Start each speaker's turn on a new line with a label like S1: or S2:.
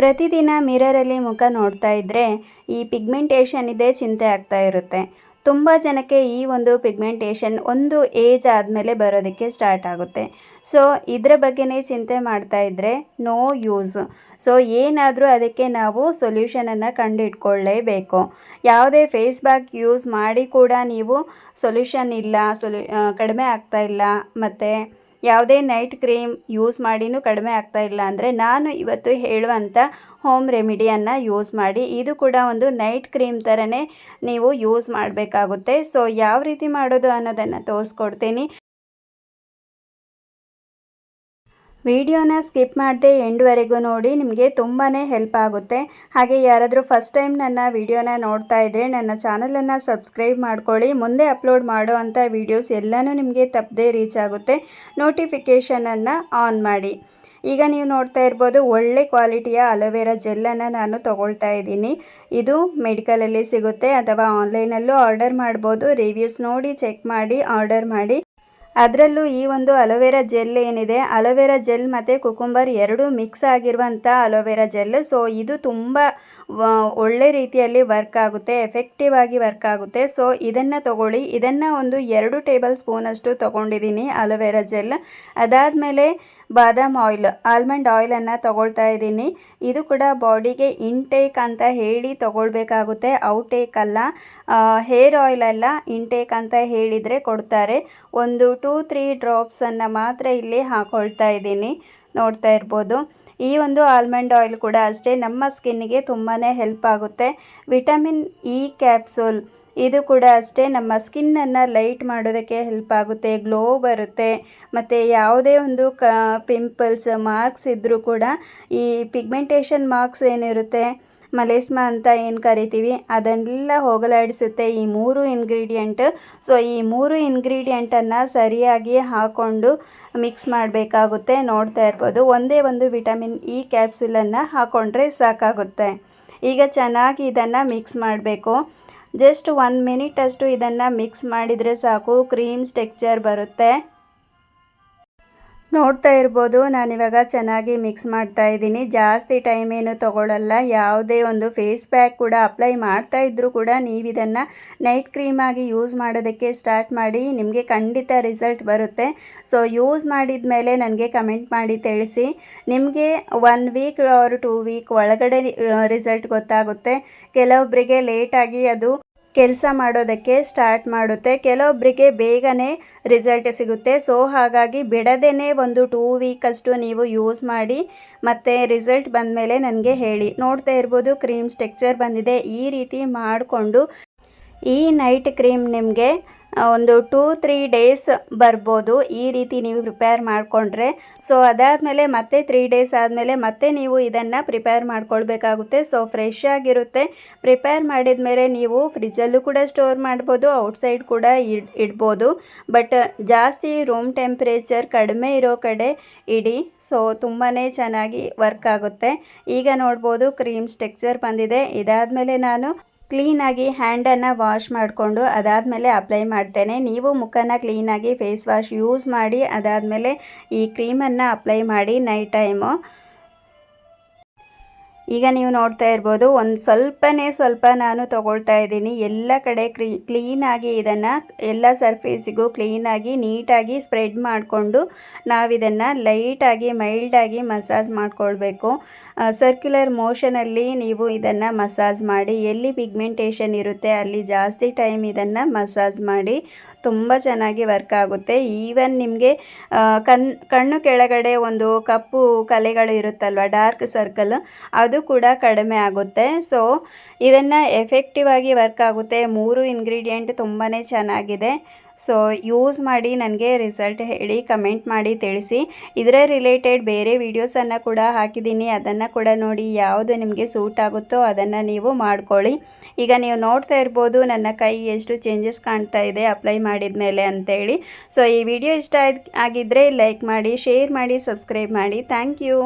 S1: ಪ್ರತಿದಿನ ಮಿರರಲ್ಲಿ ಮುಖ ನೋಡ್ತಾ ಇದ್ದರೆ ಈ ಪಿಗ್ಮೆಂಟೇಷನ್ ಇದೆ ಚಿಂತೆ ಆಗ್ತಾ ಇರುತ್ತೆ. ತುಂಬ ಜನಕ್ಕೆ ಈ ಒಂದು ಪಿಗ್ಮೆಂಟೇಷನ್ ಒಂದು ಏಜ್ ಆದಮೇಲೆ ಬರೋದಕ್ಕೆ ಸ್ಟಾರ್ಟ್ ಆಗುತ್ತೆ. ಸೊ, ಇದರ ಬಗ್ಗೆನೇ ಚಿಂತೆ ಮಾಡ್ತಾ ಇದ್ದರೆ ನೋ ಯೂಸ್. ಸೊ, ಏನಾದರೂ ಅದಕ್ಕೆ ನಾವು ಸೊಲ್ಯೂಷನನ್ನು ಕಂಡು ಯಾವುದೇ ಫೇಸ್ ಬ್ಯಾಕ್ ಯೂಸ್ ಮಾಡಿ ಕೂಡ ನೀವು ಸೊಲ್ಯೂಷನ್ ಇಲ್ಲ, ಸೊಲ್ಯೂ ಕಡಿಮೆ ಆಗ್ತಾ ಇಲ್ಲ, ಮತ್ತು ಯಾವುದೇ ನೈಟ್ ಕ್ರೀಮ್ ಯೂಸ್ ಮಾಡಿನೂ ಕಡಿಮೆ ಆಗ್ತಾ ಇಲ್ಲ ಅಂದರೆ ನಾನು ಇವತ್ತು ಹೇಳುವಂಥ ಹೋಮ್ ರೆಮಿಡಿಯನ್ನು ಯೂಸ್ ಮಾಡಿ. ಇದು ಕೂಡ ಒಂದು ನೈಟ್ ಕ್ರೀಮ್ ಥರನೇ ನೀವು ಯೂಸ್ ಮಾಡಬೇಕಾಗುತ್ತೆ. ಸೊ ಯಾವ ರೀತಿ ಮಾಡೋದು ಅನ್ನೋದನ್ನು ತೋರಿಸ್ಕೊಡ್ತೀನಿ. ವಿಡಿಯೋನ ಸ್ಕಿಪ್ ಮಾಡದೆ ಎಂಡ್ವರೆಗೂ ನೋಡಿ, ನಿಮಗೆ ತುಂಬಾ ಹೆಲ್ಪ್ ಆಗುತ್ತೆ. ಹಾಗೆ ಯಾರಾದರೂ ಫಸ್ಟ್ ಟೈಮ್ ನನ್ನ ವಿಡಿಯೋನ ನೋಡ್ತಾ ಇದ್ದರೆ ನನ್ನ ಚಾನಲನ್ನು ಸಬ್ಸ್ಕ್ರೈಬ್ ಮಾಡ್ಕೊಳ್ಳಿ. ಮುಂದೆ ಅಪ್ಲೋಡ್ ಮಾಡೋ ಅಂಥ ವೀಡಿಯೋಸ್ ಎಲ್ಲನೂ ನಿಮಗೆ ತಪ್ಪದೇ ರೀಚ್ ಆಗುತ್ತೆ. ನೋಟಿಫಿಕೇಷನನ್ನು ಆನ್ ಮಾಡಿ. ಈಗ ನೀವು ನೋಡ್ತಾ ಇರ್ಬೋದು, ಒಳ್ಳೆ ಕ್ವಾಲಿಟಿಯ ಅಲೋವೆರಾ ಜೆಲ್ಲನ್ನು ನಾನು ತೊಗೊಳ್ತಾ ಇದ್ದೀನಿ. ಇದು ಮೆಡಿಕಲಲ್ಲಿ ಸಿಗುತ್ತೆ, ಅಥವಾ ಆನ್ಲೈನಲ್ಲೂ ಆರ್ಡರ್ ಮಾಡ್ಬೋದು. ರಿವ್ಯೂಸ್ ನೋಡಿ, ಚೆಕ್ ಮಾಡಿ, ಆರ್ಡರ್ ಮಾಡಿ. ಅದರಲ್ಲೂ ಈ ಒಂದು ಅಲೋವೆರಾ ಜೆಲ್ ಏನಿದೆ, ಅಲೋವೆರಾ ಜೆಲ್ ಮತ್ತು ಕುಕುಂಬರ್ ಎರಡೂ ಮಿಕ್ಸ್ ಆಗಿರುವಂಥ ಅಲೋವೆರಾ ಜೆಲ್. ಸೊ ಇದು ತುಂಬ ಒಳ್ಳೆ ರೀತಿಯಲ್ಲಿ ವರ್ಕ್ ಆಗುತ್ತೆ ಎಫೆಕ್ಟಿವ್ ಆಗಿ ವರ್ಕ್ ಆಗುತ್ತೆ. ಸೊ ಇದನ್ನು ತಗೊಳ್ಳಿ. ಇದನ್ನು ಒಂದು ಎರಡು ಟೇಬಲ್ ಸ್ಪೂನಷ್ಟು ತೊಗೊಂಡಿದ್ದೀನಿ ಅಲೋವೆರಾ ಜೆಲ್. ಅದಾದಮೇಲೆ ಬಾದಾಮ್ ಆಯಿಲ್, ಆಲ್ಮಂಡ್ ಆಯಿಲನ್ನು ತೊಗೊಳ್ತಾ ಇದ್ದೀನಿ. ಇದು ಕೂಡ ಬಾಡಿಗೆ ಇನ್ಟೇಕ್ ಅಂತ ಹೇಳಿ ತೊಗೊಳ್ಬೇಕಾಗುತ್ತೆ. ಔಟೇಕ್ ಅಲ್ಲ ಹೇರ್ ಆಯಿಲ್ ಅಲ್ಲ ಇನ್ಟೇಕ್ ಅಂತ ಹೇಳಿದರೆ ಕೊಡ್ತಾರೆ. ಒಂದು ಟೂ ತ್ರೀ ಡ್ರಾಪ್ಸನ್ನು ಮಾತ್ರ ಇಲ್ಲಿ ಹಾಕ್ಕೊಳ್ತಾ ಇದ್ದೀನಿ. ನೋಡ್ತಾ ಇರ್ಬೋದು. ಈ ಒಂದು ಆಲ್ಮಂಡ್ ಆಯಿಲ್ ಕೂಡ ಅಷ್ಟೇ ನಮ್ಮ ಸ್ಕಿನ್ನಿಗೆ ತುಂಬಾ ಹೆಲ್ಪ್ ಆಗುತ್ತೆ. ವಿಟಮಿನ್ ಇ ಕ್ಯಾಪ್ಸೂಲ್ ಇದು ಕೂಡ ಅಷ್ಟೇ, ನಮ್ಮ ಸ್ಕಿನ್ನನ್ನು ಲೈಟ್ ಮಾಡೋದಕ್ಕೆ ಹೆಲ್ಪ್ ಆಗುತ್ತೆ ಗ್ಲೋ ಬರುತ್ತೆ. ಮತ್ತು ಯಾವುದೇ ಒಂದು ಕ ಪಿಂಪಲ್ಸ್ ಮಾರ್ಕ್ಸ್ ಇದ್ದರೂ ಕೂಡ ಈ ಪಿಗ್ಮೆಂಟೇಷನ್ ಮಾರ್ಕ್ಸ್ ಏನಿರುತ್ತೆ, ಮಲೇಸ್ಮಾ ಅಂತ ಏನು ಕರಿತೀವಿ, ಅದನ್ನೆಲ್ಲ ಹೋಗಲಾಡಿಸುತ್ತೆ ಈ ಮೂರು ಇಂಗ್ರೀಡಿಯೆಂಟ್ ಸೊ ಈ ಮೂರು ಇಂಗ್ರೀಡಿಯೆಂಟನ್ನು ಸರಿಯಾಗಿ ಹಾಕ್ಕೊಂಡು ಮಿಕ್ಸ್ ಮಾಡಬೇಕಾಗುತ್ತೆ. ನೋಡ್ತಾ ಇರ್ಬೋದು, ಒಂದೇ ಒಂದು ವಿಟಮಿನ್ ಇ ಕ್ಯಾಪ್ಸುಲನ್ನು ಹಾಕ್ಕೊಂಡ್ರೆ ಸಾಕಾಗುತ್ತೆ. ಈಗ ಚೆನ್ನಾಗಿ ಇದನ್ನು ಮಿಕ್ಸ್ ಮಾಡಬೇಕು. ಜಸ್ಟ್ ಒನ್ ಮಿನಿಟ್ ಅಷ್ಟು ಇದನ್ನು ಮಿಕ್ಸ್ ಮಾಡಿದರೆ ಸಾಕು ಕ್ರೀಮ್ಸ್ ಟೆಕ್ಸ್ಚರ್ ಬರುತ್ತೆ. ನೋಡ್ತಾ ಇರ್ಬೋದು ನಾನಿವಾಗ ಚೆನ್ನಾಗಿ ಮಿಕ್ಸ್ ಮಾಡ್ತಾ ಇದ್ದೀನಿ. ಜಾಸ್ತಿ ಟೈಮ್ ಏನು ತೊಗೊಳ್ಳಲ್ಲ ಯಾವುದೇ ಒಂದು ಫೇಸ್ ಪ್ಯಾಕ್ ಕೂಡ ಅಪ್ಲೈ ಮಾಡ್ತಾ ಇದ್ದರೂ ಕೂಡ ನೀವು ಇದನ್ನು ನೈಟ್ ಆಗಿ ಯೂಸ್ ಮಾಡೋದಕ್ಕೆ ಸ್ಟಾರ್ಟ್ ಮಾಡಿ, ನಿಮಗೆ ಖಂಡಿತ ರಿಸಲ್ಟ್ ಬರುತ್ತೆ. ಸೊ ಯೂಸ್ ಮಾಡಿದ ಮೇಲೆ ನನಗೆ ಕಮೆಂಟ್ ಮಾಡಿ ತಿಳಿಸಿ. ನಿಮಗೆ one week or two week ಒಳಗಡೆ ರಿಸಲ್ಟ್ ಗೊತ್ತಾಗುತ್ತೆ. ಕೆಲವೊಬ್ಬರಿಗೆ ಲೇಟಾಗಿ ಅದು ಕೆಲಸ ಮಾಡೋದಕ್ಕೆ ಸ್ಟಾರ್ಟ್ ಮಾಡುತ್ತೆ. ಕೆಲವೊಬ್ಬರಿಗೆ ಬೇಗನೆ ರಿಸಲ್ಟ್ ಸಿಗುತ್ತೆ. ಸೊ ಹಾಗಾಗಿ ಬಿಡದೇ ಒಂದು ಟೂ ಅಷ್ಟು ನೀವು ಯೂಸ್ ಮಾಡಿ, ಮತ್ತು ರಿಸಲ್ಟ್ ಬಂದಮೇಲೆ ನನಗೆ ಹೇಳಿ. ನೋಡ್ತಾ ಇರ್ಬೋದು ಕ್ರೀಮ್ ಸ್ಟೆಕ್ಚರ್ ಬಂದಿದೆ. ಈ ರೀತಿ ಮಾಡಿಕೊಂಡು ಈ ನೈಟ್ ಕ್ರೀಮ್ ನಿಮಗೆ ಒಂದು ಟೂ ತ್ರೀ ಡೇಸ್ ಬರ್ಬೋದು. ಈ ರೀತಿ ನೀವು ಪ್ರಿಪೇರ್ ಮಾಡಿಕೊಂಡ್ರೆ. ಸೊ ಅದಾದಮೇಲೆ ಮತ್ತೆ ತ್ರೀ ಡೇಸ್ ಆದಮೇಲೆ ಮತ್ತೆ ನೀವು ಇದನ್ನು ಪ್ರಿಪೇರ್ ಮಾಡ್ಕೊಳ್ಬೇಕಾಗುತ್ತೆ. ಸೊ ಫ್ರೆಶ್ ಆಗಿರುತ್ತೆ. ಪ್ರಿಪೇರ್ ಮಾಡಿದ ಮೇಲೆ ನೀವು ಫ್ರಿಜ್ಜಲ್ಲೂ ಕೂಡ ಸ್ಟೋರ್ ಮಾಡ್ಬೋದು ಔಟ್ಸೈಡ್ ಕೂಡ ಇಡ್, ಇಡ್ಬೋದು. ಬಟ್ ಜಾಸ್ತಿ ರೂಮ್ ಟೆಂಪ್ರೇಚರ್ ಕಡಿಮೆ ಇರೋ ಕಡೆ ಇಡಿ. ಸೊ ತುಂಬಾ ಚೆನ್ನಾಗಿ ವರ್ಕ್ ಆಗುತ್ತೆ. ಈಗ ನೋಡ್ಬೋದು ಕ್ರೀಮ್ ಸ್ಟೆಕ್ಚರ್ ಬಂದಿದೆ. ಇದಾದಮೇಲೆ ನಾನು ಕ್ಲೀನಾಗಿ ಹ್ಯಾಂಡನ್ನು ವಾಶ್ ಮಾಡಿಕೊಂಡು ಅದಾದಮೇಲೆ ಅಪ್ಲೈ ಮಾಡ್ತೇನೆ. ನೀವು ಮುಖನ ಕ್ಲೀನಾಗಿ ಫೇಸ್ ವಾಶ್ ಯೂಸ್ ಮಾಡಿ ಅದಾದಮೇಲೆ ಈ ಕ್ರೀಮನ್ನು ಅಪ್ಲೈ ಮಾಡಿ ನೈಟ್ ಟೈಮು. ಈಗ ನೀವು ನೋಡ್ತಾ ಇರ್ಬೋದು, ಒಂದು ಸ್ವಲ್ಪನೇ ಸ್ವಲ್ಪ ನಾನು ತಗೊಳ್ತಾ ಇದ್ದೀನಿ. ಎಲ್ಲ ಕಡೆ ಕ್ರೀ ಕ್ಲೀನಾಗಿ ಇದನ್ನು, ಎಲ್ಲ ಸರ್ಫೇಸಿಗೂ ಕ್ಲೀನಾಗಿ ನೀಟಾಗಿ ಸ್ಪ್ರೆಡ್ ಮಾಡಿಕೊಂಡು ನಾವಿದನ್ನು ಲೈಟಾಗಿ ಮೈಲ್ಡಾಗಿ ಮಸಾಜ್ ಮಾಡಿಕೊಳ್ಬೇಕು. ಸರ್ಕ್ಯುಲರ್ ಮೋಷನಲ್ಲಿ ನೀವು ಇದನ್ನು ಮಸಾಜ್ ಮಾಡಿ, ಎಲ್ಲಿ ಪಿಗ್ಮೆಂಟೇಷನ್ ಇರುತ್ತೆ ಅಲ್ಲಿ ಜಾಸ್ತಿ ಟೈಮ್ ಇದನ್ನು ಮಸಾಜ್ ಮಾಡಿ, ತುಂಬ ಚೆನ್ನಾಗಿ ವರ್ಕ್ ಆಗುತ್ತೆ. ಈವನ್ ನಿಮಗೆ ಕಣ್, ಕಣ್ಣು ಕೆಳಗಡೆ ಒಂದು ಕಪ್ಪು ಕಲೆಗಳು ಇರುತ್ತಲ್ವ ಡಾರ್ಕ್ ಸರ್ಕಲ್ ಅದು ಕೂಡ ಕಡಿಮೆ ಆಗುತ್ತೆ. ಸೊ ಇದನ್ನು ಎಫೆಕ್ಟಿವ್ ಆಗಿ ವರ್ಕ್ ಆಗುತ್ತೆ. ಮೂರು ಇಂಗ್ರೀಡಿಯೆಂಟ್ ತುಂಬಾ ಚೆನ್ನಾಗಿದೆ. ಸೊ ಯೂಸ್ ಮಾಡಿ ನನಗೆ ರಿಸಲ್ಟ್ ಹೇಳಿ ಕಮೆಂಟ್ ಮಾಡಿ ತಿಳಿಸಿ. ಇದರ ರಿಲೇಟೆಡ್ ಬೇರೆ ವೀಡಿಯೋಸನ್ನು ಕೂಡ ಹಾಕಿದ್ದೀನಿ. ಅದನ್ನು ಕೂಡ ನೋಡಿ ಯಾವುದು ನಿಮಗೆ ಸೂಟ್ ಆಗುತ್ತೋ ಅದನ್ನು ನೀವು ಮಾಡ್ಕೊಳ್ಳಿ. ಈಗ ನೀವು ನೋಡ್ತಾ ಇರ್ಬೋದು, ನನ್ನ ಕೈ ಎಷ್ಟು ಚೇಂಜಸ್ ಕಾಣ್ತಾ ಇದೆ ಅಪ್ಲೈ ಮಾಡಿದ ಮೇಲೆ ಅಂತೇಳಿ. ಸೊ ಈ ವಿಡಿಯೋ ಇಷ್ಟ ಆಗಿದ್ದರೆ ಲೈಕ್ ಮಾಡಿ ಶೇರ್ ಮಾಡಿ ಸಬ್ಸ್ಕ್ರೈಬ್ ಮಾಡಿ. Thank you